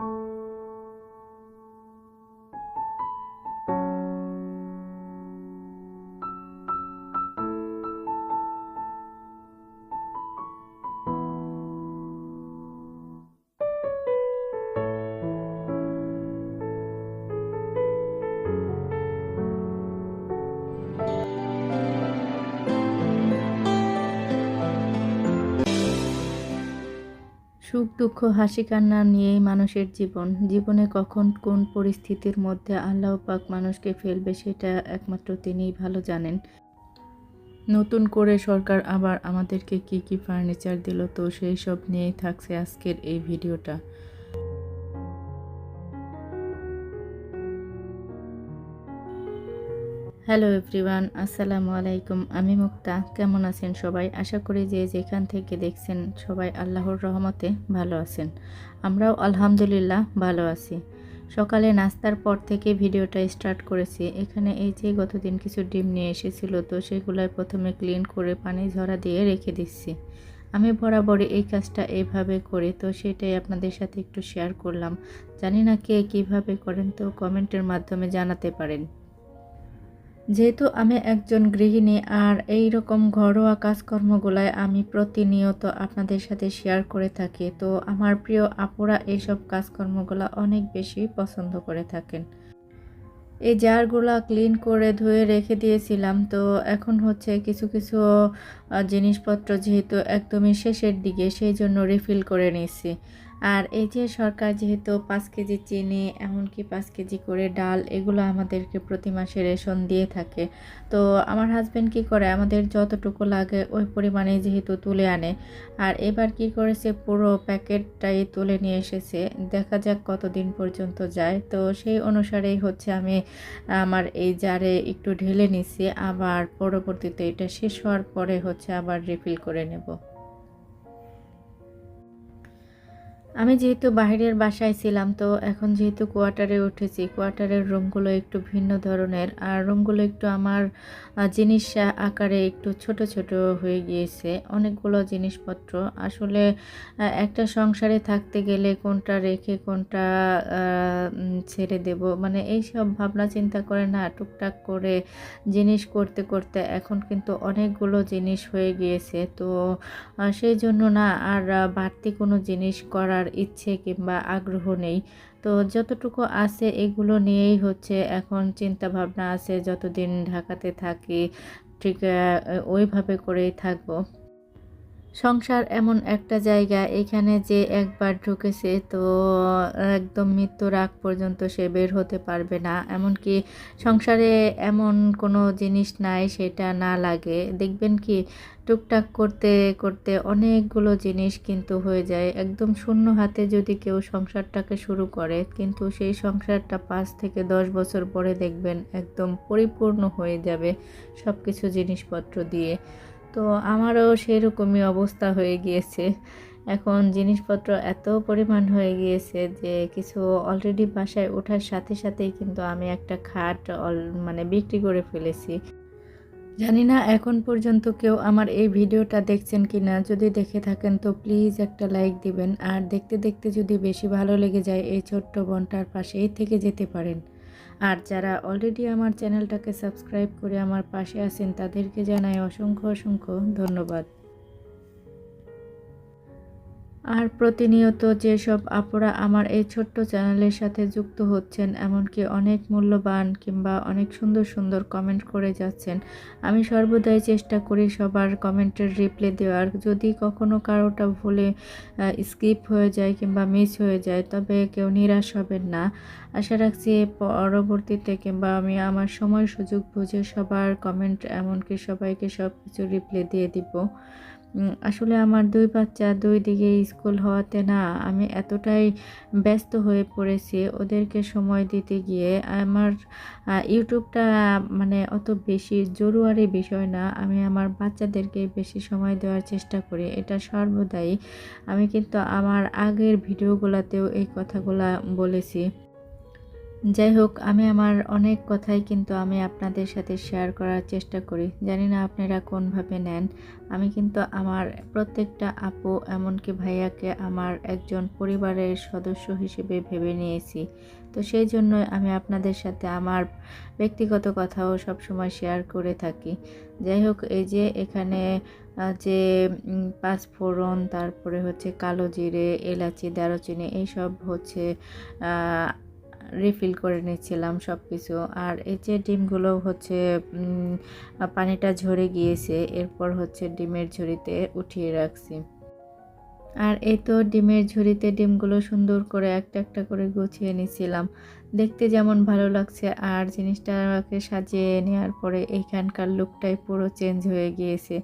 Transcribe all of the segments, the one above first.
Bye. সুখ, দুঃখ, হাসি, কান্না নিয়েই মানুষের জীবন। জীবনে কখন কোন পরিস্থিতির মধ্যে আল্লাহ পাক মানুষকে ফেলবে সেটা একমাত্র তিনিই ভালো জানেন। নতুন করে সরকার আবার আমাদেরকে কি কি ফার্নিচার দিল তো সেই সব নিয়েই থাকছে আজকের এই ভিডিওটা। হ্যালো এভরিওয়ান, আসসালামু আলাইকুম। আমি মুক্তা। কেমন আছেন সবাই? আশা করি যে যেখান থেকে দেখছেন সবাই আল্লাহর রহমতে ভালো আছেন। আমরাও আলহামদুলিল্লাহ ভালো আছি। সকালে নাস্তার পর থেকে ভিডিওটা স্টার্ট করেছি। এখানে এই যে গতদিন কিছু ডিম নিয়ে এসেছিল, তো সেগুলাই প্রথমে ক্লিন করে পানি ঝরা দিয়ে রেখে দিচ্ছি। আমি বরাবরই এই কাজটা এইভাবে করি, তো সেটাই আপনাদের সাথে একটু শেয়ার করলাম। জানি না কে কীভাবে করেন, তো কমেন্টের মাধ্যমে জানাতে পারেন। যেহেতু আমি একজন গৃহিণী আর এই রকম ঘরোয়া কাজকর্মগুলায় আমি প্রতিনিয়ত আপনাদের সাথে শেয়ার করে থাকি, তো আমার প্রিয় আপুরা এইসব কাজকর্মগুলো অনেক বেশি পছন্দ করে থাকেন। এই জারগুলা ক্লিন করে ধুয়ে রেখে দিয়েছিলাম, তো এখন হচ্ছে কিছু কিছু জিনিসপত্র যেহেতু একদমই শেষের দিকে, সেই জন্য রিফিল করে নিয়েছি। আর এই যে সরকার যেহেতু পাঁচ কেজি চিনি, এমনকি পাঁচ কেজি করে ডাল, এগুলো আমাদেরকে প্রতি মাসে রেশন দিয়ে থাকে। তো আমার হাজব্যান্ড কি করে? আমাদের যতটুকু লাগে ওই পরিমাণে যেহেতু তুলে আনে। আর এবার কি করেছে? পুরো প্যাকেটটাই তুলে নিয়ে এসেছে। দেখা যাক কতদিন পর্যন্ত যায়। তো সেই অনুসারেই হচ্ছে আমি আমার এই জারে একটু ঢেলে নিছি। আবার পরবর্তীতে এটা শেষ হওয়ার পরে হচ্ছে আবার রিফিল করে নেব। আমি যেহেতু বাইরের বাসায় ছিলাম, তো এখন যেহেতু কোয়ার্টারে উঠেছি, কোয়ার্টারের রুমগুলো একটু ভিন্ন ধরনের। আর রুমগুলো একটু আমার জিনিস আকারে একটু ছোট ছোট হয়ে গিয়েছে, অনেকগুলো জিনিসপত্র। আসলে একটা সংসারে থাকতে গেলে কোনটা রেখে কোনটা ছেড়ে দেব? মানে এই সব ভাবনা চিন্তা করে না, টুকটাক করে জিনিস করতে করতে এখন কিন্তু অনেকগুলো জিনিস হয়ে গিয়েছে। তো সেই জন্য না, আর বাড়তি কোনো জিনিস করার করার ইচ্ছে কিংবা আগ্রহ নেই। তো যতটুকু আছে এগুলো নিয়েই হচ্ছে এখন চিন্তা ভাবনা আছে, যতদিন ঢাকাতে থাকি ঠিক ওইভাবে করেই থাকব। সংসার এমন একটা জায়গা, এখানে যে একবার ঢুকেছে তো একদম মৃত্যুর আগ পর্যন্ত সে বের হতে পারবে না। এমনকি সংসারে এমন কোনো জিনিস নাই, সেটা না লাগে। দেখবেন কি, টুকটাক করতে করতে অনেকগুলো জিনিস কিন্তু হয়ে যায়। একদম শূন্য হাতে যদি কেউ সংসারটাকে শুরু করে, কিন্তু সেই সংসারটা পাঁচ থেকে দশ বছর পরে দেখবেন একদম পরিপূর্ণ হয়ে যাবে সব কিছু জিনিসপত্র দিয়ে। তো আমারও সেরকমই অবস্থা হয়ে গিয়েছে। এখন জিনিসপত্র এত পরিমাণ হয়ে গিয়েছে যে কিছু অলরেডি বাসায় ওঠার সাথে সাথেই কিন্তু আমি একটা খাট মানে বিক্রি করে ফেলেছি। জানি না এখন পর্যন্ত কেউ আমার এই ভিডিওটা দেখছেন কি না যদি দেখে থাকেন তো প্লিজ একটা লাইক দিবেন। আর দেখতে দেখতে যদি বেশি ভালো লেগে যায় এই ছোট্ট বনটার পাশেই থেকে যেতে পারেন। আর যারা অলরেডি আমার চ্যানেলটাকে সাবস্ক্রাইব করে আমার পাশে আছেন, তাদেরকে জানাই অসংখ্য অসংখ্য ধন্যবাদ। আর প্রতিনিয়ত যেসব আপুরা আমার এই ছোট্ট চ্যানেলের সাথে যুক্ত হচ্ছেন, এমনকি অনেক মূল্যবান কিংবা অনেক সুন্দর সুন্দর কমেন্ট করে যাচ্ছেন, আমি সর্বদাই চেষ্টা করি সবার কমেন্টের রিপ্লাই দেওয়ার। যদি কখনো কারোটা ভুলে স্কিপ হয়ে যায় কিংবা মিস হয়ে যায়, তবে কেউ নিরাশ হবেন না। আশা রাখছি পরবর্তীতে কিংবা আমি আমার সময় সুযোগ বুঝে সবার কমেন্ট এমনকি সবাইকে সব কিছু রিপ্লাই দিয়ে দিব। আসলে আমার দুই বাচ্চা দুই দিকে স্কুল হওয়াতে না আমি এতটাই ব্যস্ত হয়ে পড়েছি ওদেরকে সময় দিতে গিয়ে। আমার ইউটিউবটা মানে অত বেশি জরুরি বিষয় না। আমি আমার বাচ্চাদেরকে বেশি সময় দেওয়ার চেষ্টা করি, এটা সর্বদাই। আমি কিন্তু আমার আগের ভিডিওগুলোতেও এই কথাগুলা বলেছি। যাই হোক আমি আমার অনেক কথাই কিন্তু আমি আপনাদের সাথে শেয়ার করার চেষ্টা করি। জানি না আপনারা কোনভাবে নেন। আমি কিন্তু আমার প্রত্যেকটা আপু এমনকি ভাইয়াকে আমার একজন পরিবারের সদস্য হিসেবে ভেবে নিয়েছি। তো সেই জন্য আমি আপনাদের সাথে আমার ব্যক্তিগত কথাও সবসময় শেয়ার করে থাকি। যাই হোক এই যে এখানে যে পাঁচফোড়ন তারপরে হচ্ছে কালো জিরে, এলাচি, দারুচিনি, এইসব হচ্ছে রিফিল করে নিচ্ছিলাম সব কিছু আর এই যে ডিমগুলো হচ্ছে পানিটা ঝরে গিয়েছে, এরপর হচ্ছে ডিমের ঝুড়িতে উঠিয়ে রাখছি। আর এই তো ডিমের ঝুড়িতে ডিমগুলো সুন্দর করে একটা একটা করে গুছিয়ে নিছিলাম দেখতে যেমন ভালো লাগছে, আর জিনিসটাকে সাজিয়ে নেওয়ার পরে এইখানকার লুকটাই পুরো চেঞ্জ হয়ে গিয়েছে।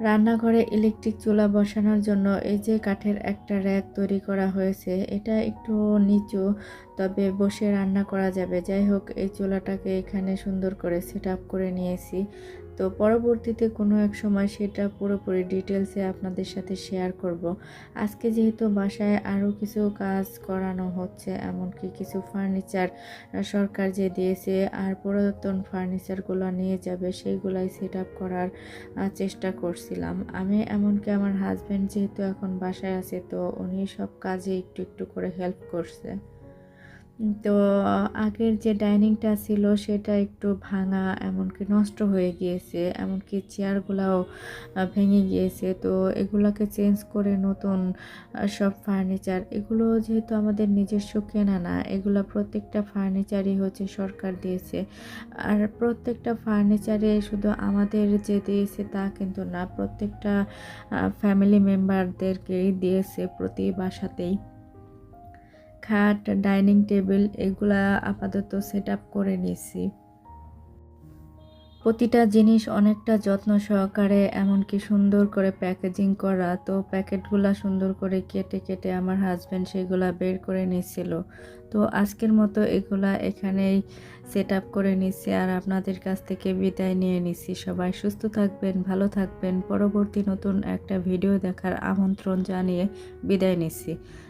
রান্নাঘরে ইলেকট্রিক চুলা বসানোর জন্য এই যে কাঠের একটা র্যাক তৈরি করা হয়েছে, এটা একটু নিচু, তবে বসে রান্না করা যাবে। যাই হোক, এই চুলাটাকে এখানে সুন্দর করে সেট করে নিয়েছি। তো পরবর্তীতে কোনো এক সময় সেটা পুরোপুরি ডিটেলসে আপনাদের সাথে শেয়ার করব। আজকে যেহেতু বাসায় আরও কিছু কাজ করানো হচ্ছে, এমনকি কিছু ফার্নিচার সরকার যে দিয়েছে আর পুরাতন ফার্নিচারগুলো নিয়ে যাবে, সেইগুলাই সেট আপ করার চেষ্টা করছিলাম। আমি এমনকি আমার হাজব্যান্ড যেহেতু এখন বাসায় আছে, তো উনি সব কাজে একটু একটু করে হেল্প করছে। তো, আগের যে ডাইনিংটা ছিল সেটা একটু ভাঙা, এমনকি নষ্ট হয়ে গিয়েছে, এমনকি চেয়ারগুলাও ভেঙে গিয়েছে। তো, এগুলোকে চেঞ্জ করে নতুন সব ফার্নিচার, এগুলো যেহেতু আমাদের নিজস্ব কেনা না, এগুলো প্রত্যেকটা ফার্নিচারই হচ্ছে সরকার দিয়েছে। আর প্রত্যেকটা ফার্নিচারে শুধু আমাদের যে দিয়েছে তা কিন্তু না, প্রত্যেকটা ফ্যামিলি মেম্বারদেরকেই দিয়েছে প্রতি বাসাতেই। খাট, ডাইনিং টেবিল, এগুলা আপাতত সেট করে নিয়েছি। প্রতিটা জিনিস অনেকটা যত্ন সহকারে, এমনকি সুন্দর করে প্যাকেজিং করা, তো প্যাকেটগুলা সুন্দর করে কেটে কেটে আমার হাজব্যান্ড সেগুলা বের করে নিচ্ছিল তো আজকের মতো এগুলা এখানেই সেট করে নিচ্ছি আর আপনাদের কাছ থেকে বিদায় নিয়ে নিচ্ছি সবাই সুস্থ থাকবেন, ভালো থাকবেন। পরবর্তী নতুন একটা ভিডিও দেখার আমন্ত্রণ জানিয়ে বিদায় নিচ্ছি